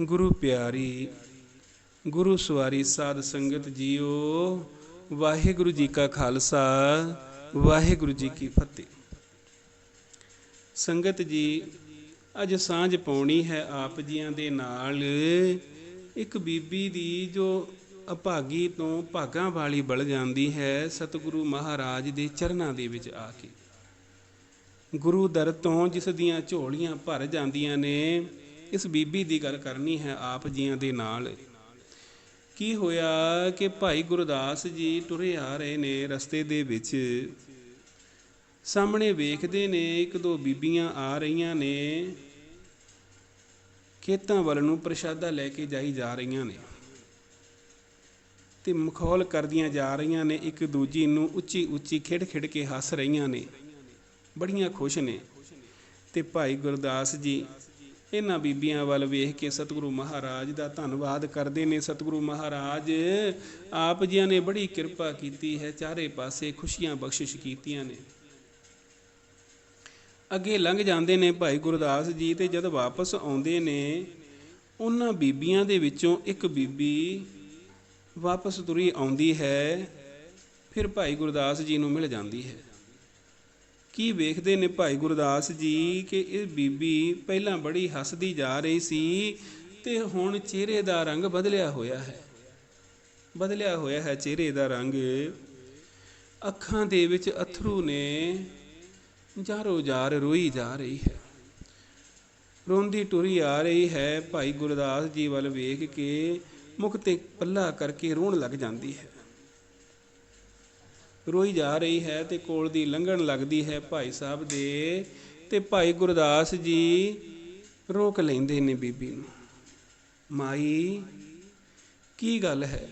ਗੁਰੂ ਪਿਆਰੀ, ਗੁਰੂ ਸਵਾਰੀ ਸਾਧ ਸੰਗਤ ਜੀਓ, ਵਾਹਿਗੁਰੂ ਜੀ ਕਾ ਖਾਲਸਾ, ਵਾਹਿਗੁਰੂ ਜੀ ਕੀ ਫਤਿਹ। ਸੰਗਤ ਜੀ, ਅੱਜ ਸਾਂਝ ਪਾਉਣੀ ਹੈ ਆਪ ਜੀਆਂ ਦੇ ਨਾਲ ਇੱਕ ਬੀਬੀ ਦੀ ਜੋ ਅਭਾਗੀ ਤੋਂ ਭਾਗਾਂ ਵਾਲੀ ਬਲ ਜਾਂਦੀ ਹੈ ਸਤਿਗੁਰੂ ਮਹਾਰਾਜ ਦੇ ਚਰਨਾਂ ਦੇ ਵਿੱਚ ਆ ਕੇ। ਗੁਰੂ ਦਰ ਤੋਂ ਜਿਸ ਦੀਆਂ ਝੋਲੀਆਂ ਭਰ ਜਾਂਦੀਆਂ ਨੇ ਇਸ ਬੀਬੀ ਦੀ ਗੱਲ ਕਰਨੀ ਹੈ ਆਪ ਜੀਆਂ ਦੇ ਨਾਲ। ਕੀ ਹੋਇਆ ਕਿ ਭਾਈ ਗੁਰਦਾਸ ਜੀ ਤੁਰੇ ਆ ਰਹੇ ਨੇ ਰਸਤੇ ਦੇ ਵਿੱਚ। ਸਾਹਮਣੇ ਵੇਖਦੇ ਨੇ ਇੱਕ ਦੋ ਬੀਬੀਆਂ ਆ ਰਹੀਆਂ ਨੇ। ਖੇਤਾਂ ਵੱਲ ਨੂੰ ਪ੍ਰਸ਼ਾਦਾ ਲੈ ਕੇ ਜਾਈ ਜਾ ਰਹੀਆਂ ਨੇ। ਤੇ ਮਖੌਲ ਕਰਦੀਆਂ ਜਾ ਰਹੀਆਂ ਨੇ, ਇੱਕ ਦੂਜੀ ਨੂੰ ਉੱਚੀ ਉੱਚੀ ਖਿੜ ਖਿੜ ਕੇ ਹੱਸ ਰਹੀਆਂ ਨੇ। ਬੜੀਆਂ ਖੁਸ਼ ਨੇ। ਤੇ ਭਾਈ ਗੁਰਦਾਸ ਜੀ ਇਹਨਾਂ ਬੀਬੀਆਂ ਵੱਲ ਵੇਖ ਕੇ ਸਤਿਗੁਰੂ ਮਹਾਰਾਜ ਦਾ ਧੰਨਵਾਦ ਕਰਦੇ ਨੇ। ਸਤਿਗੁਰੂ ਮਹਾਰਾਜ, ਆਪ ਜੀਆਂ ਨੇ ਬੜੀ ਕਿਰਪਾ ਕੀਤੀ ਹੈ, ਚਾਰੇ ਪਾਸੇ ਖੁਸ਼ੀਆਂ ਬਖਸ਼ਿਸ਼ ਕੀਤੀਆਂ ਨੇ। ਅੱਗੇ ਲੰਘ ਜਾਂਦੇ ਨੇ ਭਾਈ ਗੁਰਦਾਸ ਜੀ ਤੇ ਜਦ ਵਾਪਸ ਆਉਂਦੇ ਨੇ, ਉਹਨਾਂ ਬੀਬੀਆਂ ਦੇ ਵਿੱਚੋਂ ਇੱਕ ਬੀਬੀ ਵਾਪਸ ਤੁਰੀ ਆਉਂਦੀ ਹੈ, ਫਿਰ ਭਾਈ ਗੁਰਦਾਸ ਜੀ ਨੂੰ ਮਿਲ ਜਾਂਦੀ ਹੈ। ਕੀ ਵੇਖਦੇ ਨੇ ਭਾਈ ਗੁਰਦਾਸ ਜੀ ਕਿ ਇਹ ਬੀਬੀ ਪਹਿਲਾਂ ਬੜੀ ਹੱਸਦੀ ਜਾ ਰਹੀ ਸੀ ਤੇ ਹੁਣ ਚਿਹਰੇ ਦਾ ਰੰਗ ਬਦਲਿਆ ਹੋਇਆ ਹੈ। ਬਦਲਿਆ ਹੋਇਆ ਹੈ ਚਿਹਰੇ ਦਾ ਰੰਗ। ਅੱਖਾਂ ਦੇ ਵਿੱਚ ਅਥਰੂ ਨੇ ਜਾਰੋ ਜਾਰ ਰੋਈ ਜਾ ਰਹੀ ਹੈ। ਰੋਂਦੀ ਟੁਰੀ ਆ ਰਹੀ ਹੈ ਭਾਈ ਗੁਰਦਾਸ ਜੀ ਵੱਲ ਵੇਖ ਕੇ ਮੁਖ ਤੇ ਪੱਲਾ ਕਰਕੇ ਰੋਣ ਲੱਗ ਜਾਂਦੀ ਹੈ। ਰੋਈ ਜਾ ਰਹੀ ਹੈ ਤੇ ਕੋਲ ਦੀ ਲੰਘਣ ਲੱਗਦੀ ਹੈ ਭਾਈ ਸਾਹਿਬ ਦੇ ਤੇ ਭਾਈ ਗੁਰਦਾਸ ਜੀ ਰੋਕ ਲੈਂਦੇ ਨੇ ਬੀਬੀ ਨੂੰ। ਮਾਈ, ਕੀ ਗੱਲ ਹੈ?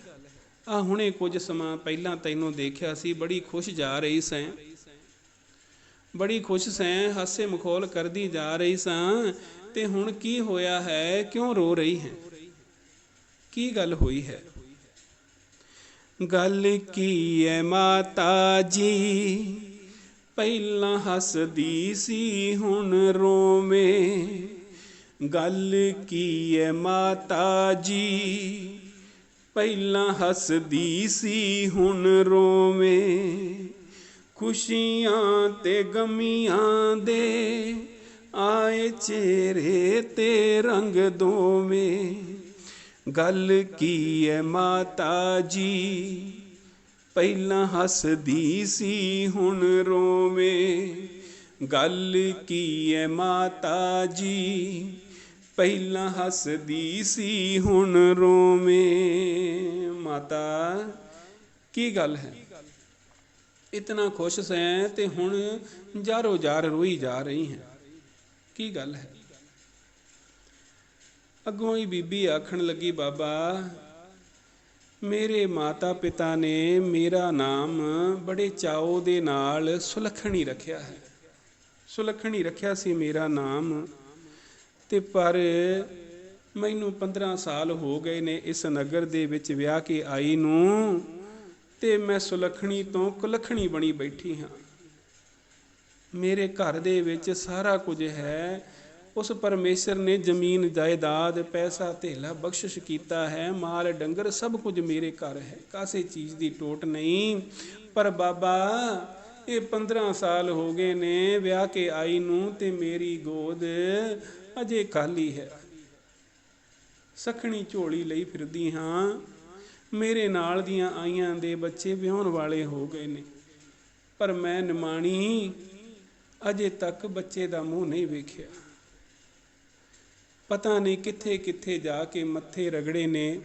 ਆ ਹੁਣੇ ਕੁਝ ਸਮਾਂ ਪਹਿਲਾਂ ਤੈਨੂੰ ਦੇਖਿਆ ਸੀ, ਬੜੀ ਖੁਸ਼ ਜਾ ਰਹੀ ਸੈਂ। ਬੜੀ ਖੁਸ਼ ਸੈਂ, ਹਾਸੇ ਮਖੌਲ ਕਰਦੀ ਜਾ ਰਹੀ ਸਾਂ ਤੇ ਹੁਣ ਕੀ ਹੋਇਆ ਹੈ, ਕਿਉਂ ਰੋ ਰਹੀ ਹੈ? ਕੀ ਗੱਲ ਹੋਈ ਹੈ? ਗੱਲ ਕੀ ਐ ਮਾਤਾ ਜੀ? ਪਹਿਲਾਂ ਹੱਸਦੀ ਸੀ, ਹੁਣ ਰੋਵੇਂ। ਗੱਲ ਕੀ ਐ ਮਾਤਾ ਜੀ? ਪਹਿਲਾਂ ਹੱਸਦੀ ਸੀ, ਹੁਣ ਰੋਵੇਂ। ਖੁਸ਼ੀਆਂ ਤੇ ਗਮੀਆਂ ਦੇ ਆਏ ਚਿਹਰੇ ਤੇ ਰੰਗ ਦੋਵੇਂ। ਗੱਲ ਕੀ ਐ ਮਾਤਾ ਜੀ? ਪਹਿਲਾਂ ਹੱਸਦੀ ਸੀ, ਹੁਣ ਰੋਵੇਂ। ਗੱਲ ਕੀ ਐ ਮਾਤਾ ਜੀ? ਪਹਿਲਾਂ ਹੱਸਦੀ ਸੀ, ਹੁਣ ਰੋਵੇਂ। ਮਾਤਾ, ਕੀ ਗੱਲ ਹੈ? ਇਤਨਾ ਖੁਸ਼ ਸੈਂ ਤੇ ਹੁਣ ਜਾਰੋ ਜਾਰ ਰੋਈ ਜਾ ਰਹੀ ਹੈ। ਕੀ ਗੱਲ ਹੈ? ਅੱਗੋਂ ਹੀ ਬੀਬੀ ਆਖਣ ਲੱਗੀ, ਬਾਬਾ, ਮੇਰੇ ਮਾਤਾ ਪਿਤਾ ਨੇ ਮੇਰਾ ਨਾਮ ਬੜੇ ਚਾਓ ਦੇ ਨਾਲ ਸੁਲੱਖਣੀ ਰੱਖਿਆ ਹੈ। ਸੁਲੱਖਣੀ ਰੱਖਿਆ ਸੀ ਮੇਰਾ ਨਾਮ। ਤੇ ਪਰ ਮੈਨੂੰ 15 ਸਾਲ ਹੋ ਗਏ ਨੇ ਇਸ ਨਗਰ ਦੇ ਵਿੱਚ ਵਿਆਹ ਕੇ ਆਈ ਨੂੰ, ਤੇ ਮੈਂ ਸੁਲੱਖਣੀ ਤੋਂ ਕੁਲੱਖਣੀ ਬਣੀ ਬੈਠੀ ਹਾਂ। ਮੇਰੇ ਘਰ ਦੇ ਵਿੱਚ ਸਾਰਾ ਕੁਝ ਹੈ। ਉਸ ਪਰਮੇਸ਼ਰ ਨੇ ਜ਼ਮੀਨ, ਜਾਇਦਾਦ, ਪੈਸਾ, ਧੇਲਾ ਬਖਸ਼ਿਸ਼ ਕੀਤਾ ਹੈ। ਮਾਲ, ਡੰਗਰ ਸਭ ਕੁਝ ਮੇਰੇ ਘਰ ਹੈ। ਕਾਸੇ ਚੀਜ਼ ਦੀ ਟੋਟ ਨਹੀਂ। ਪਰ ਬਾਬਾ, ਇਹ 15 ਸਾਲ ਹੋ ਗਏ ਨੇ ਵਿਆਹ ਕੇ ਆਈ ਨੂੰ ਤੇ ਮੇਰੀ ਗੋਦ ਅਜੇ ਖਾਲੀ ਹੈ। ਸਖਣੀ ਝੋਲੀ ਲਈ ਫਿਰਦੀ ਹਾਂ। ਮੇਰੇ ਨਾਲ ਦੀਆਂ ਆਈਆਂ ਦੇ ਬੱਚੇ ਵਿਆਹਣ ਵਾਲੇ ਹੋ ਗਏ ਨੇ। ਪਰ ਮੈਂ ਨਿਮਾਣੀ ਅਜੇ ਤੱਕ ਬੱਚੇ ਦਾ ਮੂੰਹ ਨਹੀਂ ਵੇਖਿਆ। ਪਤਾ ਨਹੀਂ ਕਿੱਥੇ ਕਿੱਥੇ ਜਾ ਕੇ ਮੱਥੇ ਰਗੜੇ ਨੇ।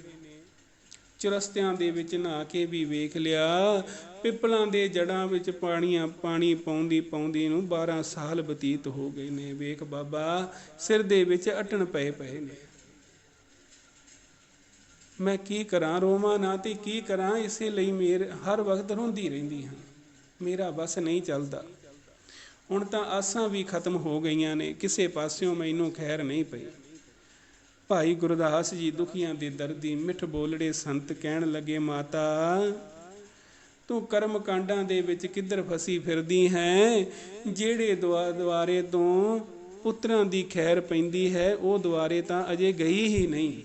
ਚਰਸਤਿਆਂ ਦੇ ਵਿੱਚ ਨਹਾ ਕੇ ਵੀ ਵੇਖ ਲਿਆ। ਪਿੱਪਲਾਂ ਦੇ ਜੜਾਂ ਵਿੱਚ ਪਾਣੀਆਂ, ਪਾਣੀ ਪਾਉਂਦੀ ਪਾਉਂਦੀ ਨੂੰ 12 ਸਾਲ ਬਤੀਤ ਹੋ ਗਏ ਨੇ। ਵੇਖ ਬਾਬਾ, ਸਿਰ ਦੇ ਵਿੱਚ ਅਟਣ ਪਏ ਪਏ ਨੇ। ਮੈਂ ਕੀ ਕਰਾਂ? ਰੋਵਾਂ ਨਾ ਤੇ ਕੀ ਕਰਾਂ? ਇਸੇ ਲਈ ਮੇਰੇ, ਹਰ ਵਕਤ ਰੋਂਦੀ ਰਹਿੰਦੀ ਹਾਂ। ਮੇਰਾ ਬਸ ਨਹੀਂ ਚੱਲਦਾ। ਹੁਣ ਤਾਂ ਆਸਾਂ ਵੀ ਖਤਮ ਹੋ ਗਈਆਂ ਨੇ। ਕਿਸੇ ਪਾਸਿਓਂ ਮੈਨੂੰ ਖੈਰ ਨਹੀਂ ਪਈ। ਭਾਈ ਗੁਰਦਾਸ ਜੀ ਦੁਖੀਆਂ ਦੇ ਦਰਦੀ, ਮਿੱਠ ਬੋਲੜੇ ਸੰਤ ਕਹਿਣ ਲੱਗੇ, ਮਾਤਾ, ਤੂੰ ਕਰਮ ਕਾਂਡਾਂ ਦੇ ਵਿੱਚ ਕਿੱਧਰ ਫਸੀ ਫਿਰਦੀ ਹੈ? ਜਿਹੜੇ ਦੁਆ, ਦੁਆਰੇ ਤੋਂ ਪੁੱਤਰਾਂ ਦੀ ਖੈਰ ਪੈਂਦੀ ਹੈ, ਉਹ ਦੁਆਰੇ ਤਾਂ ਅਜੇ ਗਈ ਹੀ ਨਹੀਂ।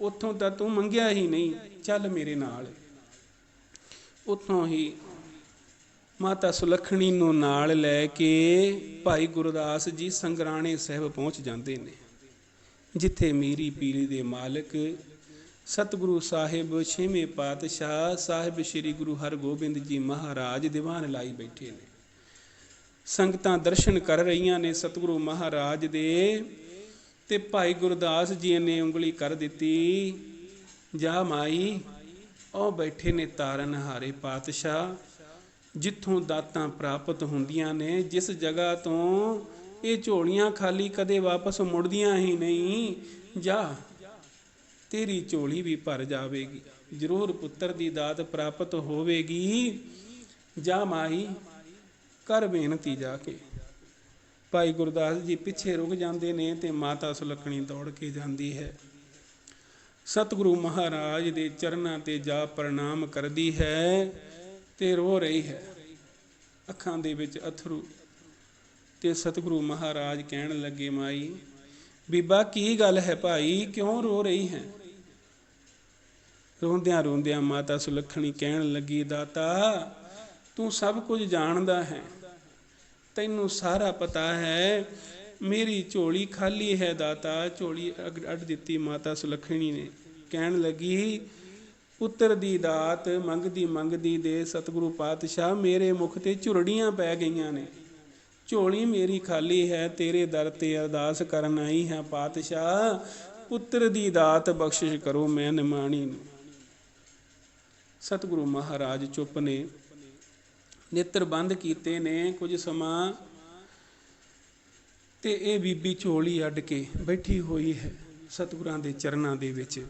ਉੱਥੋਂ ਤਾਂ ਤੂੰ ਮੰਗਿਆ ਹੀ ਨਹੀਂ, ਚੱਲ ਮੇਰੇ ਨਾਲ। ਉੱਥੋਂ ਹੀ ਮਾਤਾ ਸੁਲੱਖਣੀ ਨੂੰ ਨਾਲ ਲੈ ਕੇ ਭਾਈ ਗੁਰਦਾਸ ਜੀ ਸੰਗਰਾਣੇ ਸਾਹਿਬ ਪਹੁੰਚ ਜਾਂਦੇ ਨੇ। ਜਿੱਥੇ ਮੀਰੀ ਪੀਲੀ ਦੇ ਮਾਲਕ ਸਤਿਗੁਰੂ ਸਾਹਿਬ ਛੇਵੇਂ ਪਾਤਸ਼ਾਹ ਸਾਹਿਬ ਸ੍ਰੀ ਗੁਰੂ ਹਰਗੋਬਿੰਦ ਜੀ ਮਹਾਰਾਜ ਦੀਵਾਨ ਲਾਈ ਬੈਠੇ ਨੇ। ਸੰਗਤਾਂ ਦਰਸ਼ਨ ਕਰ ਰਹੀਆਂ ਨੇ ਸਤਿਗੁਰੂ ਮਹਾਰਾਜ ਦੇ ਤੇ ਭਾਈ ਗੁਰਦਾਸ ਜੀ ਨੇ ਉਂਗਲੀ ਕਰ ਦਿੱਤੀ, ਜਾ ਮਾਈ ਉਹ ਬੈਠੇ ਨੇ ਤਾਰਨ ਹਾਰੇ ਪਾਤਸ਼ਾਹ, ਜਿੱਥੋਂ ਦਾਤਾਂ ਪ੍ਰਾਪਤ ਹੁੰਦੀਆਂ ਨੇ, ਜਿਸ ਜਗ੍ਹਾ ਤੋਂ ਇਹ ਝੋਲੀਆਂ ਖਾਲੀ ਕਦੇ ਵਾਪਸ ਮੁੜਦੀਆਂ ਹੀ ਨਹੀਂ। ਜਾ, ਤੇਰੀ ਝੋਲੀ ਵੀ ਭਰ ਜਾਵੇਗੀ, ਜ਼ਰੂਰ ਪੁੱਤਰ ਦੀ ਦਾਤ ਪ੍ਰਾਪਤ ਹੋਵੇਗੀ। ਜਾ ਮਾਈ, ਕਰ ਬੇਨਤੀ ਜਾ ਕੇ। ਭਾਈ ਗੁਰਦਾਸ ਜੀ ਪਿੱਛੇ ਰੁਕ ਜਾਂਦੇ ਨੇ ਤੇ ਮਾਤਾ ਸੁਲੱਖਣੀ ਦੌੜ ਕੇ ਜਾਂਦੀ ਹੈ। ਸਤਿਗੁਰੂ ਮਹਾਰਾਜ ਦੇ ਚਰਨਾਂ ਤੇ ਜਾ ਪ੍ਰਣਾਮ ਕਰਦੀ ਹੈ ਤੇ ਰੋ ਰਹੀ ਹੈ। ਅੱਖਾਂ ਦੇ ਵਿੱਚ ਅਥਰੂ ਤੇ ਸਤਿਗੁਰੂ ਮਹਾਰਾਜ ਕਹਿਣ ਲੱਗੇ, ਮਾਈ, ਬੀਬਾ, ਕੀ ਗੱਲ ਹੈ ਭਾਈ? ਕਿਉਂ ਰੋ ਰਹੀ ਹੈ? ਰੋਂਦਿਆਂ ਰੋਂਦਿਆਂ ਮਾਤਾ ਸੁਲੱਖਣੀ ਕਹਿਣ ਲੱਗੀ, ਦਾਤਾ, ਤੂੰ ਸਭ ਕੁਝ ਜਾਣਦਾ ਹੈ। ਤੈਨੂੰ ਸਾਰਾ ਪਤਾ ਹੈ। ਮੇਰੀ ਝੋਲੀ ਖਾਲੀ ਹੈ, ਦਾਤਾ। ਝੋਲੀ ਅੱਡ ਦਿੱਤੀ ਮਾਤਾ ਸੁਲੱਖਣੀ ਨੇ। ਕਹਿਣ ਲੱਗੀ ਪੁੱਤਰ ਦੀ ਦਾਤ, ਮੰਗਦੀ ਮੰਗਦੀ ਦੇ ਸਤਿਗੁਰੂ ਪਾਤਸ਼ਾਹ, ਮੇਰੇ ਮੁਖ ਤੇ ਝੁਰੜੀਆਂ ਪੈ ਗਈਆਂ ਨੇ। ਝੋਲੀ ਮੇਰੀ ਖਾਲੀ ਹੈ, ਤੇਰੇ ਦਰ ਤੇ ਅਰਦਾਸ ਕਰਨ ਆਈ ਹਾਂ ਪਾਤਸ਼ਾਹ। ਪੁੱਤਰ ਦੀ ਦਾਤ ਬਖਸ਼ਿਸ਼ ਕਰੋ ਮੈਂ ਨਿਮਾਣੀ ਨੂੰ। ਸਤਿਗੁਰੂ ਮਹਾਰਾਜ ਚੁੱਪ ਨੇ, ਨੇਤਰ ਬੰਦ ਕੀਤੇ ਨੇ ਕੁਝ ਸਮਾਂ। ਤੇ ਇਹ ਬੀਬੀ ਝੋਲੀ ਅੱਡ ਕੇ ਬੈਠੀ ਹੋਈ ਹੈ ਸਤਿਗੁਰਾਂ ਦੇ ਚਰਨਾਂ ਦੇ ਵਿੱਚ।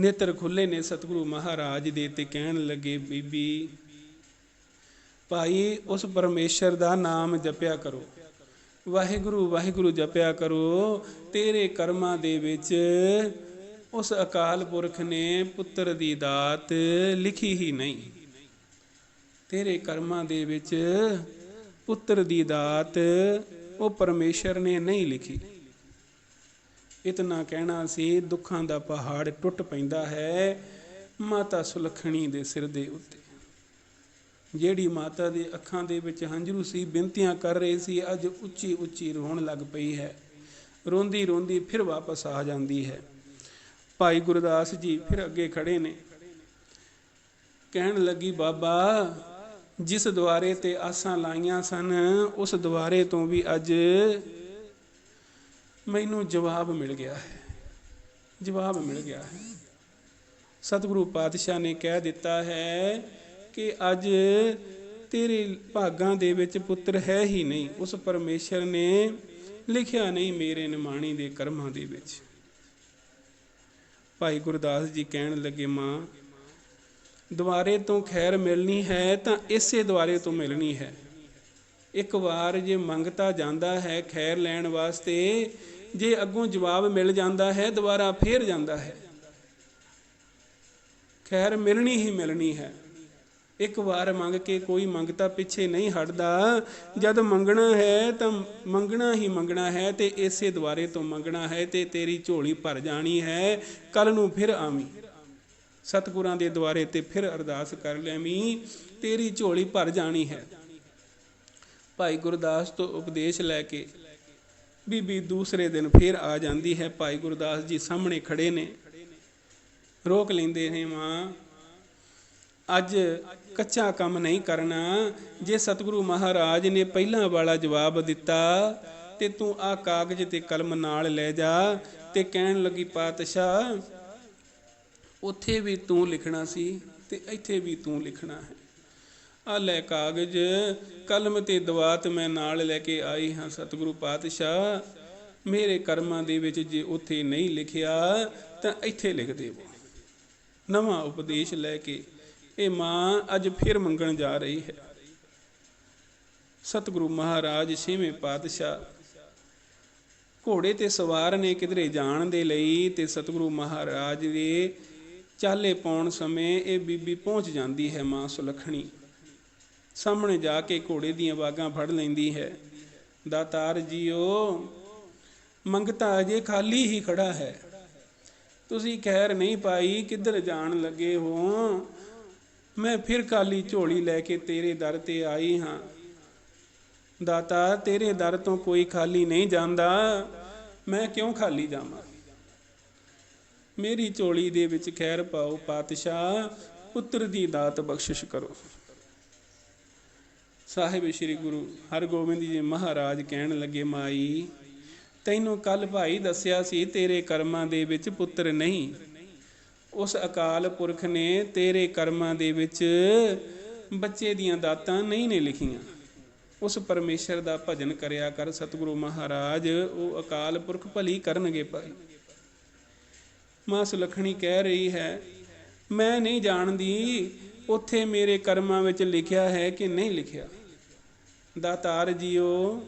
ਨੇਤਰ ਖੁੱਲੇ ਨੇ ਸਤਿਗੁਰੂ ਮਹਾਰਾਜ ਦੇ ਤੇ ਕਹਿਣ ਲੱਗੇ, ਬੀਬੀ ਭਾਈ, ਉਸ ਪਰਮੇਸ਼ਰ ਦਾ ਨਾਮ ਜਪਿਆ ਕਰੋ। ਵਾਹਿਗੁਰੂ ਵਾਹਿਗੁਰੂ ਜਪਿਆ ਕਰੋ। ਤੇਰੇ ਕਰਮਾਂ ਦੇ ਵਿੱਚ ਉਸ ਅਕਾਲ ਪੁਰਖ ਨੇ ਪੁੱਤਰ ਦੀ ਦਾਤ ਲਿਖੀ ਹੀ ਨਹੀਂ। ਤੇਰੇ ਕਰਮਾਂ ਦੇ ਵਿੱਚ ਪੁੱਤਰ ਦੀ ਦਾਤ ਉਹ ਪਰਮੇਸ਼ਰ ਨੇ ਨਹੀਂ ਲਿਖੀ। ਇਤਨਾ ਕਹਿਣਾ ਸੀ, ਦੁੱਖਾਂ ਦਾ ਪਹਾੜ ਟੁੱਟ ਪੈਂਦਾ ਹੈ, ਮਾਤਾ ਸੁਲੱਖਣੀ ਦੇ ਸਿਰ ਦੇ ਉੱਤੇ। ਜਿਹੜੀ ਮਾਤਾ ਦੇ ਅੱਖਾਂ ਦੇ ਵਿੱਚ ਹੰਝਰੂ ਸੀ, ਬੇਨਤੀਆਂ ਕਰ ਰਹੀ ਸੀ, ਅੱਜ ਉੱਚੀ ਉੱਚੀ ਰੋਣ ਲੱਗ ਪਈ ਹੈ। ਰੋਂਦੀ ਰੋਂਦੀ ਫਿਰ ਵਾਪਸ ਆ ਜਾਂਦੀ ਹੈ। ਭਾਈ ਗੁਰਦਾਸ ਜੀ ਫਿਰ ਅੱਗੇ ਖੜੇ ਨੇ। ਕਹਿਣ ਲੱਗੀ, ਬਾਬਾ, ਜਿਸ ਦੁਆਰੇ ਤੇ ਆਸਾਂ ਲਾਈਆਂ ਸਨ, ਉਸ ਦੁਆਰੇ ਤੋਂ ਵੀ ਅੱਜ ਮੈਨੂੰ ਜਵਾਬ ਮਿਲ ਗਿਆ ਹੈ। ਜਵਾਬ ਮਿਲ ਗਿਆ ਹੈ। ਸਤਿਗੁਰੂ ਪਾਤਸ਼ਾਹ ਨੇ ਕਹਿ ਦਿੱਤਾ ਹੈ ਕਿ ਅੱਜ ਤੇਰੇ ਭਾਗਾਂ ਦੇ ਵਿੱਚ ਪੁੱਤਰ ਹੈ ਹੀ ਨਹੀਂ, ਉਸ ਪਰਮੇਸ਼ਰ ਨੇ ਲਿਖਿਆ ਨਹੀਂ ਮੇਰੇ ਨਿਮਾਣੀ ਦੇ ਕਰਮਾਂ ਦੇ ਵਿੱਚ। ਭਾਈ ਗੁਰਦਾਸ ਜੀ ਕਹਿਣ ਲੱਗੇ, ਮਾਂ, ਦੁਆਰੇ ਤੋਂ ਖੈਰ ਮਿਲਣੀ ਹੈ ਤਾਂ ਇਸੇ ਦੁਆਰੇ ਤੋਂ ਮਿਲਣੀ ਹੈ। ਇੱਕ ਵਾਰ ਜੇ ਮੰਗਤਾ ਜਾਂਦਾ ਹੈ ਖੈਰ ਲੈਣ ਵਾਸਤੇ, ਜੇ ਅੱਗੋਂ ਜਵਾਬ ਮਿਲ ਜਾਂਦਾ ਹੈ, ਦੁਬਾਰਾ ਫੇਰ ਜਾਂਦਾ ਹੈ। ਖੈਰ ਮਿਲਣੀ ਹੀ ਮਿਲਣੀ ਹੈ। ਇੱਕ ਵਾਰ ਮੰਗ ਕੇ ਕੋਈ ਮੰਗਤਾ ਪਿੱਛੇ ਨਹੀਂ ਹਟਦਾ। ਜਦ ਮੰਗਣਾ ਹੈ ਤਾਂ ਮੰਗਣਾ ਹੀ ਮੰਗਣਾ ਹੈ ਤੇ ਇਸੇ ਦੁਆਰੇ ਤੋਂ ਮੰਗਣਾ ਹੈ ਤੇ ਤੇਰੀ ਝੋਲੀ ਭਰ ਜਾਣੀ ਹੈ। ਕੱਲ ਨੂੰ ਫਿਰ ਆਵੀਂ। ਸਤਿਗੁਰਾਂ ਦੇ ਦੁਆਰੇ ਤੇ ਫਿਰ ਅਰਦਾਸ ਕਰ ਲੈਵੀਂ। ਤੇਰੀ ਝੋਲੀ ਭਰ ਜਾਣੀ ਹੈ। ਭਾਈ ਗੁਰਦਾਸ ਤੋਂ ਉਪਦੇਸ਼ ਲੈ ਕੇ ਬੀਬੀ ਦੂਸਰੇ ਦਿਨ ਫਿਰ ਆ ਜਾਂਦੀ ਹੈ। ਭਾਈ ਗੁਰਦਾਸ ਜੀ ਸਾਹਮਣੇ ਖੜੇ ਨੇ। ਰੋਕ ਲੈਂਦੇ ਨੇ ਮਾਂ। ਅੱਜ ਕੱਚਾ ਕੰਮ ਨਹੀਂ ਕਰਨਾ। ਜੇ ਸਤਿਗੁਰੂ ਮਹਾਰਾਜ ਨੇ ਪਹਿਲਾਂ ਵਾਲਾ ਜਵਾਬ ਦਿੱਤਾ, ਤੇ ਤੂੰ ਆ ਕਾਗਜ਼ ਤੇ ਕਲਮ ਨਾਲ ਲੈ ਜਾ ਤੇ ਕਹਿਣ ਲੱਗੀ, ਪਾਤਸ਼ਾਹ, ਉੱਥੇ ਵੀ ਤੂੰ ਲਿਖਣਾ ਸੀ ਤੇ ਇੱਥੇ ਵੀ ਤੂੰ ਲਿਖਣਾ ਹੈ। ਆ ਲੈ ਕਾਗਜ਼, ਕਲਮ ਤੇ ਦਵਾਤ ਮੈਂ ਨਾਲ ਲੈ ਕੇ ਆਈ ਹਾਂ ਸਤਿਗੁਰੂ ਪਾਤਸ਼ਾਹ। ਮੇਰੇ ਕਰਮਾਂ ਦੇ ਵਿੱਚ ਜੇ ਉੱਥੇ ਨਹੀਂ ਲਿਖਿਆ, ਤਾਂ ਇੱਥੇ ਲਿਖ ਦੇਵੋ। ਨਵਾਂ ਉਪਦੇਸ਼ ਲੈ ਕੇ ਇਹ ਮਾਂ ਅੱਜ ਫਿਰ ਮੰਗਣ ਜਾ ਰਹੀ ਹੈ। ਸਤਿਗੁਰੂ ਮਹਾਰਾਜ ਛੇਵੇਂ ਪਾਤਸ਼ਾਹ ਘੋੜੇ ਤੇ ਸਵਾਰ ਨੇ ਕਿਧਰੇ ਜਾਣ ਦੇ ਲਈ ਤੇ ਸਤਿਗੁਰੂ ਮਹਾਰਾਜ ਦੇ ਚਾਲੇ ਪਾਉਣ ਸਮੇਂ ਇਹ ਬੀਬੀ ਪਹੁੰਚ ਜਾਂਦੀ ਹੈ ਮਾਂ ਸੁਲੱਖਣੀ। ਸਾਹਮਣੇ ਜਾ ਕੇ ਘੋੜੇ ਦੀਆਂ ਬਾਗਾਂ ਫੜ ਲੈਂਦੀ ਹੈ। ਦਾਤਾਰ ਜੀਓ, ਮੰਗਤਾ ਅਜੇ ਖਾਲੀ ਹੀ ਖੜਾ ਹੈ। ਤੁਸੀਂ ਖੈਰ ਨਹੀਂ ਪਾਈ, ਕਿੱਧਰ ਜਾਣ ਲੱਗੇ ਹੋ? ਮੈਂ ਫਿਰ ਖਾਲੀ ਝੋਲੀ ਲੈ ਕੇ ਤੇਰੇ ਦਰ ਤੇ ਆਈ ਹਾਂ। ਦਾਤਾ, ਤੇਰੇ ਦਰ ਤੋਂ ਕੋਈ ਖਾਲੀ ਨਹੀਂ ਜਾਂਦਾ। ਮੈਂ ਕਿਉਂ ਖਾਲੀ ਜਾਵਾਂ? ਮੇਰੀ ਝੋਲੀ ਦੇ ਵਿੱਚ ਖੈਰ ਪਾਓ ਪਾਤਸ਼ਾਹ, ਪੁੱਤਰ ਦੀ ਦਾਤ ਬਖਸ਼ਿਸ਼ ਕਰੋ। ਸਾਹਿਬ ਸ੍ਰੀ ਗੁਰੂ ਹਰਗੋਬਿੰਦ ਜੀ ਮਹਾਰਾਜ ਕਹਿਣ ਲੱਗੇ, ਮਾਈ, ਤੈਨੂੰ ਕੱਲ ਭਾਈ ਦੱਸਿਆ ਸੀ ਤੇਰੇ ਕਰਮਾਂ ਦੇ ਵਿੱਚ ਪੁੱਤਰ ਨਹੀਂ। ਉਸ ਅਕਾਲ ਪੁਰਖ ਨੇ ਤੇਰੇ ਕਰਮਾਂ ਦੇ ਵਿੱਚ ਬੱਚੇ ਦੀਆਂ ਦਾਤਾਂ ਨਹੀਂ ਨੇ ਲਿਖੀਆਂ। ਉਸ ਪਰਮੇਸ਼ਰ ਦਾ ਭਜਨ ਕਰਿਆ ਕਰ ਸਤਿਗੁਰੂ ਮਹਾਰਾਜ, ਉਹ ਅਕਾਲ ਪੁਰਖ ਭਲੀ ਕਰਨਗੇ ਭਾਈ। ਮਾਂ ਸੁਲੱਖਣੀ ਕਹਿ ਰਹੀ ਹੈ, ਮੈਂ ਨਹੀਂ ਜਾਣਦੀ ਉੱਥੇ ਮੇਰੇ ਕਰਮਾਂ ਵਿੱਚ ਲਿਖਿਆ ਹੈ ਕਿ ਨਹੀਂ ਲਿਖਿਆ। ਦਾਤਾਰ ਜੀਓ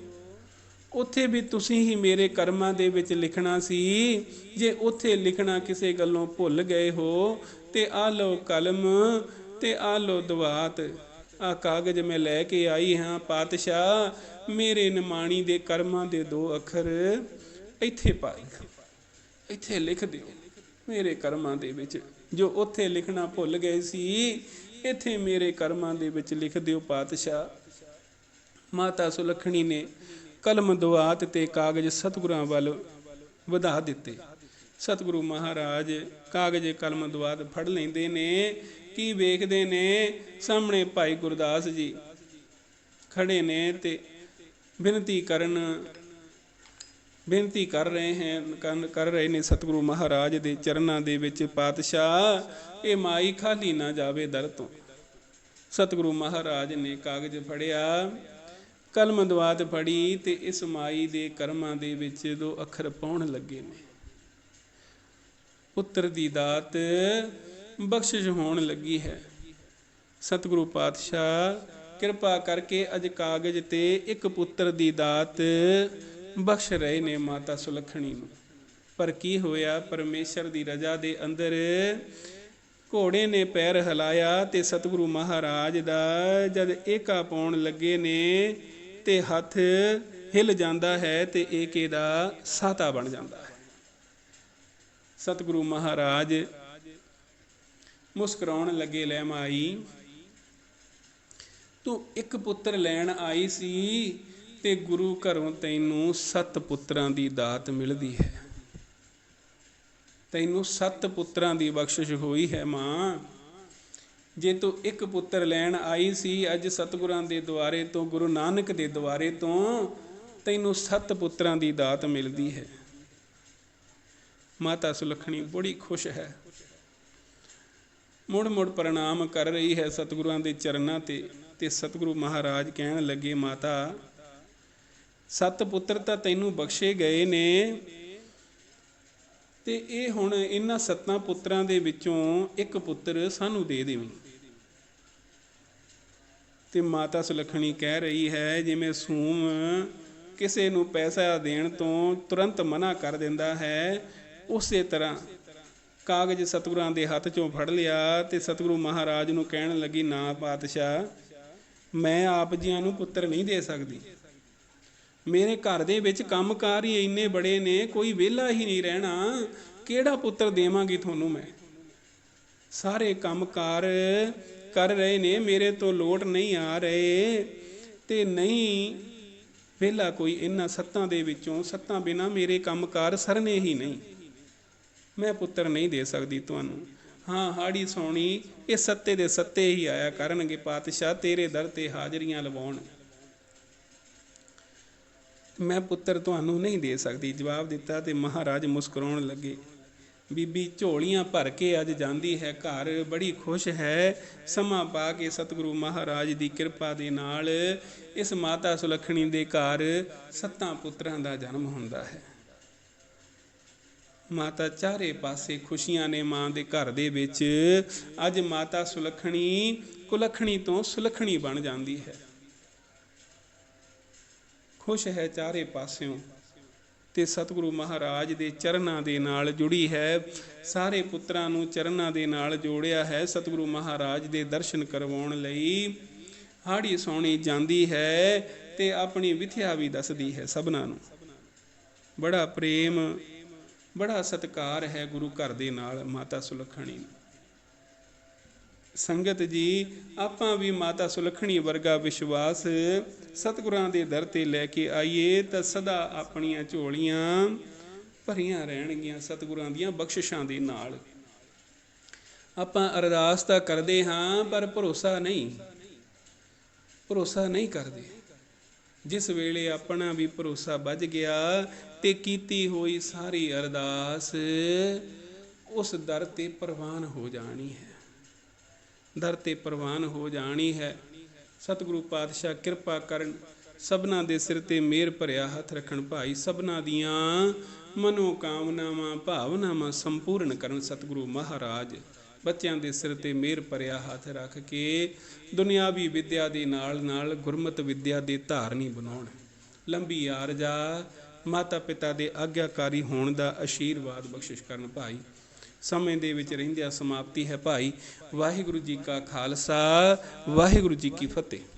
ਉੱਥੇ ਵੀ ਤੁਸੀਂ ਹੀ ਮੇਰੇ ਕਰਮਾਂ ਦੇ ਵਿੱਚ ਲਿਖਣਾ ਸੀ। ਜੇ ਉੱਥੇ ਲਿਖਣਾ ਕਿਸੇ ਗੱਲੋਂ ਭੁੱਲ ਗਏ ਹੋ, ਤੇ ਆ ਲਓ ਕਲਮ, ਤੇ ਆ ਲਓ ਦਵਾਤ। ਆ ਕਾਗਜ਼ ਮੈਂ ਲੈ ਕੇ ਆਈ ਹਾਂ ਪਾਤਸ਼ਾਹ, ਮੇਰੇ ਨਿਮਾਣੀ ਦੇ ਕਰਮਾਂ ਦੇ ਦੋ ਅੱਖਰ ਇੱਥੇ ਪਾ ਇੱਥੇ ਲਿਖ ਦਿਓ ਮੇਰੇ ਕਰਮਾਂ ਦੇ ਵਿੱਚ। ਜੋ ਉੱਥੇ ਲਿਖਣਾ ਭੁੱਲ ਗਏ ਸੀ, ਇੱਥੇ ਮੇਰੇ ਕਰਮਾਂ ਦੇ ਵਿੱਚ ਲਿਖ ਦਿਓ ਪਾਤਸ਼ਾਹ। ਮਾਤਾ ਸੁਲੱਖਣੀ ਨੇ ਕਲਮ ਦੁਆਤ ਤੇ ਕਾਗਜ਼ ਸਤਿਗੁਰਾਂ ਵੱਲ ਵਧਾ ਦਿੱਤੇ। ਸਤਿਗੁਰੂ ਮਹਾਰਾਜ ਕਾਗਜ਼ ਕਲਮ ਦੁਆਤ ਫੜ ਲੈਂਦੇ ਨੇ, ਕੀ ਵੇਖਦੇ ਨੇ? ਸਾਹਮਣੇ ਭਾਈ ਗੁਰਦਾਸ ਜੀ ਖੜੇ ਨੇ ਤੇ ਬੇਨਤੀ ਕਰਨ, ਬੇਨਤੀ ਕਰ ਰਹੇ ਹਨ ਕਰਨ- ਕਰ ਰਹੇ ਨੇ ਸਤਿਗੁਰੂ ਮਹਾਰਾਜ ਦੇ ਚਰਨਾਂ ਦੇ ਵਿੱਚ ਪਾਤਸ਼ਾਹ, ਇਹ ਮਾਈ ਖਾਲੀ ਨਾ ਜਾਵੇ ਦਰ ਤੋਂ। ਸਤਿਗੁਰੂ ਮਹਾਰਾਜ ਨੇ ਕਾਗਜ਼ ਫੜਿਆ। ਕਲਮ ਦਵਾਤ ਫੜੀ ਤੇ ਇਸ ਮਾਈ ਦੇ ਕਰਮਾਂ ਦੇ ਵਿੱਚ ਦੋ ਅੱਖਰ ਪਾਉਣ ਲੱਗੇ ਨੇ। ਪੁੱਤਰ ਦੀ ਦਾਤ ਬਖਸ਼ਿਸ਼ ਹੋਣ ਲੱਗੀ ਹੈ। ਸਤਿਗੁਰੂ ਪਾਤਸ਼ਾਹ, ਕਿਰਪਾ ਕਰਕੇ ਅਜ ਕਾਗਜ਼ ਤੇ ਇੱਕ ਪੁੱਤਰ ਦੀ ਦਾਤ ਬਖਸ਼ ਰਹੇ ਨੇ ਮਾਤਾ ਸੁਲੱਖਣੀ ਨੂੰ। ਪਰ ਕੀ ਹੋਇਆ? ਪਰਮੇਸ਼ਰ ਦੀ ਰਜ਼ਾ ਦੇ ਅੰਦਰ ਘੋੜੇ ਨੇ ਪੈਰ ਹਿਲਾਇਆ ਤੇ ਸਤਿਗੁਰੂ ਮਹਾਰਾਜ ਦਾ ਜਦ ਏਕਾ ਪਾਉਣ ਲੱਗੇ ਨੇ ਤੇ ਹੱਥ ਹਿਲ ਜਾਂਦਾ ਹੈ ਤੇ ਏਕੇ ਦਾ ਸਾਤਾ ਬਣ ਜਾਂਦਾ ਹੈ। ਸਤਿਗੁਰੂ ਮਹਾਰਾਜ, ਮੁਸਕਰਾਉਣ ਲੱਗੇ ਲੈ ਮਾਈ, ਤੂੰ ਇੱਕ ਪੁੱਤਰ ਲੈਣ ਆਈ ਸੀ ਤੇ ਗੁਰੂ ਘਰੋਂ ਤੈਨੂੰ ਸੱਤ ਪੁੱਤਰਾਂ ਦੀ ਦਾਤ ਮਿਲਦੀ ਹੈ। ਤੈਨੂੰ ਸੱਤ ਪੁੱਤਰਾਂ ਦੀ ਬਖਸ਼ਿਸ਼ ਹੋਈ ਹੈ ਮਾਂ। ਜੇ ਤੂੰ ਇੱਕ ਪੁੱਤਰ ਲੈਣ ਆਈ ਸੀ ਅੱਜ ਸਤਿਗੁਰਾਂ ਦੇ ਦੁਆਰੇ ਤੋਂ, ਗੁਰੂ ਨਾਨਕ ਦੇ ਦੁਆਰੇ ਤੋਂ, ਤੈਨੂੰ ਸੱਤ ਪੁੱਤਰਾਂ ਦੀ ਦਾਤ ਮਿਲਦੀ ਹੈ। ਮਾਤਾ ਸੁਲੱਖਣੀ ਬੜੀ ਖੁਸ਼ ਹੈ। ਮੁੜ ਮੁੜ ਪ੍ਰਣਾਮ ਕਰ ਰਹੀ ਹੈ ਸਤਿਗੁਰਾਂ ਦੇ ਚਰਨਾਂ ਤੇ ਤੇ ਸਤਿਗੁਰੂ ਮਹਾਰਾਜ ਕਹਿਣ ਲੱਗੇ, ਮਾਤਾ, ਸੱਤ ਪੁੱਤਰ ਤਾਂ ਤੈਨੂੰ ਬਖਸ਼ੇ ਗਏ ਨੇ। ਤੇ ਇਹ ਹੁਣ ਇਹਨਾਂ ਸੱਤਾਂ ਪੁੱਤਰਾਂ ਦੇ ਵਿੱਚੋਂ ਇੱਕ ਪੁੱਤਰ ਸਾਨੂੰ ਦੇ ਦੇਵੀਂ। ਤੇ ਮਾਤਾ ਸੁਲੱਖਣੀ ਕਹਿ ਰਹੀ ਹੈ, ਜਿਵੇਂ ਸੂਮ ਕਿਸੇ ਨੂੰ ਪੈਸਾ ਦੇਣ ਤੋਂ ਤੁਰੰਤ ਮਨਾ ਕਰ ਦਿੰਦਾ ਹੈ, ਉਸੇ ਤਰ੍ਹਾਂ ਕਾਗਜ਼ ਸਤਿਗੁਰਾਂ ਦੇ ਹੱਥ ਚੋਂ ਫੜ ਲਿਆ ਤੇ ਸਤਿਗੁਰੂ ਮਹਾਰਾਜ ਨੂੰ ਕਹਿਣ ਲੱਗੀ, ਨਾ ਪਾਤਸ਼ਾਹ, ਮੈਂ ਆਪ ਜੀਆਂ ਨੂੰ ਪੁੱਤਰ ਨਹੀਂ ਦੇ ਸਕਦੀ। ਮੇਰੇ ਘਰ ਦੇ ਵਿੱਚ ਕੰਮਕਾਰ ਹੀ ਇੰਨੇ ਬੜੇ ਨੇ, ਕੋਈ ਵਿਹਲਾ ਹੀ ਨਹੀਂ ਰਹਿਣਾ। ਕਿਹੜਾ ਪੁੱਤਰ ਦੇਵਾਂਗੀ ਤੁਹਾਨੂੰ ਮੈਂ? ਸਾਰੇ ਕੰਮਕਾਰ ਕਰ ਰਹੇ ਨੇ, ਮੇਰੇ ਤੋਂ ਲੋਟ ਨਹੀਂ ਆ ਰਹੇ। ਤੇ ਨਹੀਂ, ਵਿਹਲਾ ਕੋਈ ਇਹਨਾਂ ਸੱਤਾਂ ਦੇ ਵਿੱਚੋਂ, ਸੱਤਾਂ ਬਿਨਾ ਮੇਰੇ ਕੰਮਕਾਰ ਸਰਨੇ ਹੀ ਨਹੀਂ। ਮੈਂ ਪੁੱਤਰ ਨਹੀਂ ਦੇ ਸਕਦੀ ਤੁਹਾਨੂੰ। ਹਾਂ, ਹਾੜੀ ਸੋਣੀ, ਇਹ ਸੱਤੇ ਦੇ ਸੱਤੇ ਹੀ ਆਇਆ ਕਰਨਗੇ ਪਾਤਸ਼ਾਹ, ਤੇਰੇ ਦਰ ਤੇ ਹਾਜ਼ਰੀਆਂ ਲਵਾਉਣ। ਮੈਂ ਪੁੱਤਰ ਤੁਹਾਨੂੰ ਨਹੀਂ ਦੇ ਸਕਦੀ। ਜਵਾਬ ਦਿੱਤਾ ਤੇ ਮਹਾਰਾਜ ਮੁਸਕਰਾਉਣ ਲੱਗੇ। ਬੀਬੀ ਝੋਲੀਆਂ ਭਰ ਕੇ ਅੱਜ ਜਾਂਦੀ ਹੈ ਘਰ। ਬੜੀ ਖੁਸ਼ ਹੈ। ਸਮਾਂ ਪਾ ਕੇ ਸਤਿਗੁਰੂ ਮਹਾਰਾਜ ਦੀ ਕਿਰਪਾ ਦੇ ਨਾਲ ਇਸ ਮਾਤਾ ਸੁਲੱਖਣੀ ਦੇ ਘਰ ਸੱਤਾਂ ਪੁੱਤਰਾਂ ਦਾ ਜਨਮ ਹੁੰਦਾ ਹੈ। ਮਾਤਾ ਚਾਰੇ ਪਾਸੇ ਖੁਸ਼ੀਆਂ ਨੇ ਮਾਂ ਦੇ ਘਰ ਦੇ ਵਿੱਚ। ਅੱਜ ਮਾਤਾ ਸੁਲੱਖਣੀ ਕੁਲੱਖਣੀ ਤੋਂ ਸੁਲੱਖਣੀ ਬਣ ਜਾਂਦੀ ਹੈ। ਖੁਸ਼ ਹੈ ਚਾਰੇ ਪਾਸਿਓਂ ਤੇ ਸਤਿਗੁਰੂ ਮਹਾਰਾਜ ਦੇ ਚਰਨਾਂ ਦੇ ਨਾਲ ਜੁੜੀ ਹੈ। ਸਾਰੇ ਪੁੱਤਰਾਂ ਨੂੰ ਚਰਨਾਂ ਦੇ ਨਾਲ ਜੋੜਿਆ ਹੈ ਸਤਿਗੁਰੂ ਮਹਾਰਾਜ ਦੇ ਦਰਸ਼ਨ ਕਰਵਾਉਣ ਲਈ। ਹਾੜੀ ਸੋਣੀ ਜਾਂਦੀ ਹੈ ਤੇ ਆਪਣੀ ਵਿਥਿਆ ਵੀ ਦੱਸਦੀ ਹੈ ਸਭਨਾਂ ਨੂੰ। ਬੜਾ ਪ੍ਰੇਮ, ਬੜਾ ਸਤਿਕਾਰ ਹੈ ਗੁਰੂ ਘਰ ਦੇ ਨਾਲ ਮਾਤਾ ਸੁਲੱਖਣੀ ਨੂੰ। ਸੰਗਤ ਜੀ, ਆਪਾਂ ਵੀ ਮਾਤਾ ਸੁਲੱਖਣੀ ਵਰਗਾ ਵਿਸ਼ਵਾਸ ਸਤਿਗੁਰਾਂ ਦੇ ਦਰ ਤੇ ਲੈ ਕੇ ਆਈਏ ਤਾਂ ਸਦਾ ਆਪਣੀਆਂ ਝੋਲੀਆਂ ਭਰੀਆਂ ਰਹਿਣਗੀਆਂ ਸਤਿਗੁਰਾਂ ਦੀਆਂ ਬਖਸ਼ਿਸ਼ਾਂ ਦੇ ਨਾਲ। ਆਪਾਂ ਅਰਦਾਸ ਤਾਂ ਕਰਦੇ ਹਾਂ, ਪਰ ਭਰੋਸਾ ਨਹੀਂ। ਭਰੋਸਾ ਨਹੀਂ ਕਰਦੇ। ਜਿਸ ਵੇਲੇ ਆਪਣਾ ਵੀ ਭਰੋਸਾ ਵੱਜ ਗਿਆ ਤੇ ਕੀਤੀ ਹੋਈ ਸਾਰੀ ਅਰਦਾਸ ਉਸ ਦਰ ਤੇ ਪ੍ਰਵਾਨ ਹੋ ਜਾਣੀ ਹੈ। ਦਰ ਤੇ ਪ੍ਰਵਾਨ ਹੋ ਜਾਣੀ ਹੈ। ਸਤਿਗੁਰੂ ਪਾਤਸ਼ਾਹ ਕਿਰਪਾ ਕਰਨ ਸਭਨਾ ਦੇ ਸਿਰ ਤੇ ਮੇਰ ਭਰਿਆ ਹੱਥ ਰੱਖਣ ਭਾਈ ਸਭਨਾ ਦੀਆਂ ਮਨੋ ਕਾਮਨਾਵਾਂ ਭਾਵਨਾਵਾਂ ਸੰਪੂਰਨ ਕਰਨ ਸਤਿਗੁਰੂ ਮਹਾਰਾਜ। ਬੱਚਿਆਂ ਦੇ ਸਿਰ ਤੇ ਮਿਹਰ ਭਰਿਆ ਹੱਥ ਰੱਖ ਕੇ ਦੁਨਿਆਵੀ ਵਿੱਦਿਆ ਦੇ ਨਾਲ ਨਾਲ ਗੁਰਮਤ ਵਿੱਦਿਆ ਦੇ ਧਾਰਨੀ ਬਣਾਉਣ। ਲੰਬੀ ਆਰਜਾ ਮਾਤਾ ਪਿਤਾ ਦੇ ਆਗਿਆਕਾਰੀ ਹੋਣ ਦਾ ਆਸ਼ੀਰਵਾਦ ਬਖਸ਼ਿਸ਼ ਕਰਨ ਭਾਈ ਸਮੇਂ ਦੇ ਵਿੱਚ ਰਹਿੰਦਿਆਂ ਸਮਾਪਤੀ ਹੈ ਭਾਈ। ਵਾਹਿਗੁਰੂ ਜੀ ਕਾ ਖਾਲਸਾ, ਵਾਹਿਗੁਰੂ ਜੀ ਕੀ ਫਤਿਹ।